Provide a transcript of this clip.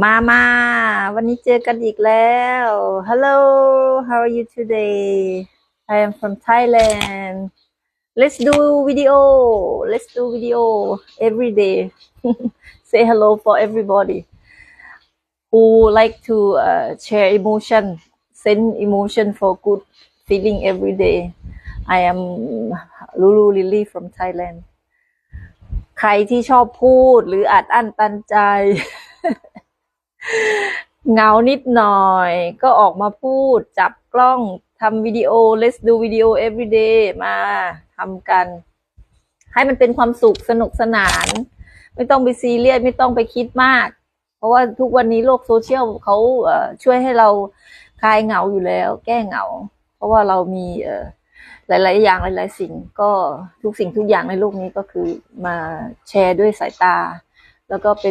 มามา วันนี้เจอกันอีกแล้ว Hello how are you today I am from Thailand Let's do video Let's do video every day Say hello for everybody who like to uh, share emotion send emotion for good feeling every day I am Lulu Lily from Thailand ใครที่ชอบพูดหรืออัดอั้นตันใจ เงานิดหน่อย ก็ออกมาพูดจับกล้องทำวิดีโอ let's do video every day มาทำกัน ให้มันเป็นความสุขสนุกสนาน ไม่ต้องไปซีเรียสไม่ต้องไปคิดมาก เพราะว่าทุกวันนี้โลกโซเชียลเขาช่วยให้เราคลายเหงาอยู่แล้ว แก้เหงา เพราะว่าเรามีหลาย ๆ อย่างหลาย ๆ สิ่งก็ทุกสิ่งทุกอย่างในโลกนี้ก็คือมาแชร์ด้วยสายตา แล้วก็เป็น